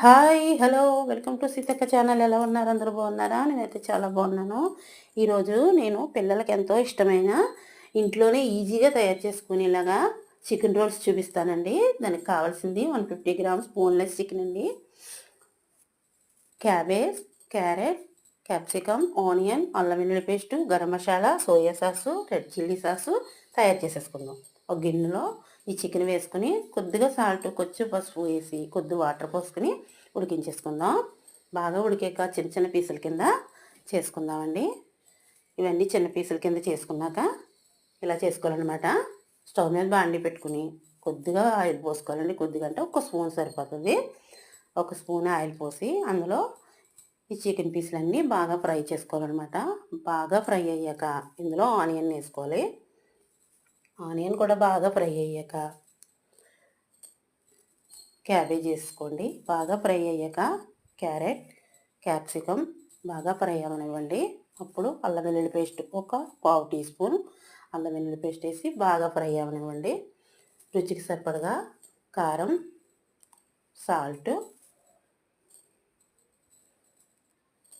Hi hello welcome to Seethakka channel. ఎలా ఉన్నారు? అందరూ బాగున్నారా? నేనైతే చాలా బాగున్నాను. ఈరోజు నేను పిల్లలకి ఎంతో ఇష్టమైన ఇంట్లోనే ఈజీగా తయారు చేసుకునేలాగా చికెన్ రోల్స్ చూపిస్తానండి. దానికి కావాల్సింది one fifty grams boneless chicken అండి. క్యాబేజ్ క్యారెట్ క్యాప్సికమ్ ఆనియన్ అల్లం వెల్లుల్లి paste garam masala soya sauce red chilli sauce తయారు చేసేసుకుందాం. ఒక గిన్నెలో ఈ చికెన్ వేసుకుని కొద్దిగా సాల్ట్ కొంచెం పసుపు వేసి కొద్ది వాటర్ పోసుకుని ఉడికించేసుకుందాం. బాగా ఉడికాక చిన్న చిన్న పీసుల కింద చేసుకుందామండి. ఇవన్నీ చిన్న పీసుల కింద చేసుకున్నాక ఇలా చేసుకోవాలన్నమాట. స్టవ్ మీద బాండి పెట్టుకుని కొద్దిగా ఆయిల్ పోసుకోవాలండి. కొద్దిగా అంటే ఒక స్పూన్ సరిపోతుంది. ఒక స్పూన్ ఆయిల్ పోసి అందులో ఈ చికెన్ పీసులన్నీ బాగా ఫ్రై చేసుకోవాలన్నమాట. బాగా ఫ్రై అయ్యాక ఇందులో ఆనియన్ వేసుకోవాలి. ఆనియన్ కూడా బాగా ఫ్రై అయ్యాక క్యాబేజ్ వేసుకోండి. బాగా ఫ్రై అయ్యాక క్యారెట్ క్యాప్సికమ్ బాగా ఫ్రై అవ్వనివ్వండి. అప్పుడు అల్లం వెల్లుల్లి పేస్ట్ ఒక పావు టీ స్పూన్ అల్లం వెల్లుల్లి పేస్ట్ వేసి బాగా ఫ్రై అవ్వనివ్వండి. రుచికి సరిపడగా కారం salt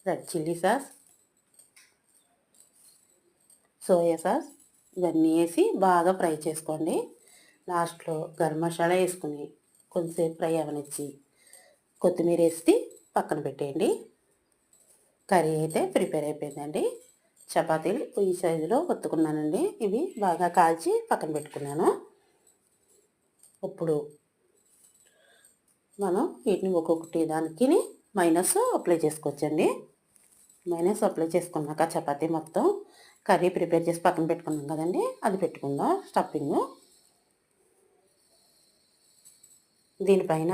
red chilli sauce soya sauce ఇవన్నీ వేసి బాగా ఫ్రై చేసుకోండి. లాస్ట్లో గరం మసాలా వేసుకుని కొంచెంసేపు ఫ్రై అవనిచ్చి కొత్తిమీర వేసి పక్కన పెట్టేయండి. కర్రీ అయితే ప్రిపేర్ అయిపోయిందండి. చపాతీలు ఈ సైజులో ఒత్తుకున్నానండి. ఇవి బాగా కాల్చి పక్కన పెట్టుకున్నాను. ఇప్పుడు మనం వీటిని ఒక్కొక్కటి దానికి మైనస్ అప్లై చేసుకోవచ్చండి. మైనస్ అప్లై చేసుకున్నాక చపాతీ మొత్తం కర్రీ ప్రిపేర్ చేసి పక్కన పెట్టుకున్నాం కదండి. అది పెట్టుకుందాం. స్టఫింగ్. దీనిపైన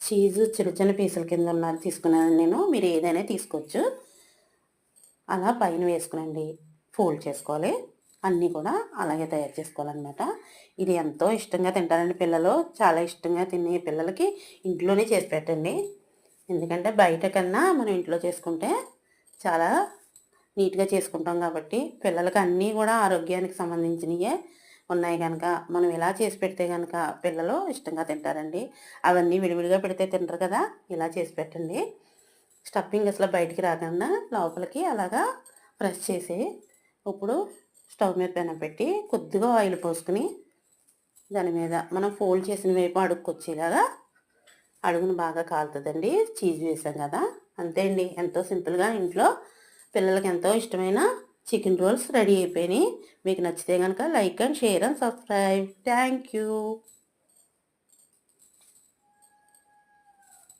చీజ్ చిన్న చిన్న పీసుల కింద ఉన్నది తీసుకున్నాను నేను. మీరు ఏదైనా తీసుకోవచ్చు. అలా పైన వేసుకునండి. ఫోల్డ్ చేసుకోవాలి. అన్నీ కూడా అలాగే తయారు చేసుకోవాలన్నమాట. ఇది ఎంతో ఇష్టంగా తింటారండి పిల్లలు. చాలా ఇష్టంగా తినే పిల్లలకి ఇంట్లోనే చేసి పెట్టండి. ఎందుకంటే బయట కన్నా మనం ఇంట్లో చేసుకుంటే చాలా నీట్గా చేసుకుంటాం కాబట్టి పిల్లలకి అన్నీ కూడా ఆరోగ్యానికి సంబంధించినవే ఉన్నాయి కనుక మనం ఇలా చేసి పెడితే కనుక పిల్లలు ఇష్టంగా తింటారండి. అవన్నీ విడివిడిగా పెడితే తింటారు కదా ఇలా చేసి పెట్టండి. స్టఫింగ్ అసలు బయటికి రాకుండా లోపలికి అలాగా ప్రెస్ చేసి ఇప్పుడు స్టవ్ మీద పెన పెట్టి కొద్దిగా ఆయిల్ పోసుకుని దాని మీద మనం ఫోల్డ్ చేసిన వైపు అడుక్కొచ్చేలాగా అడుగును బాగా కాలుతుందండి. చీజ్ వేసాం కదా అంతే అండి. ఎంతో సింపుల్గా ఇంట్లో పిల్లలకి ఎంతో ఇష్టమైన చికెన్ రోల్స్ రెడీ అయిపోయినాయి. మీకు నచ్చితే కనుక like and share and subscribe. Thank you.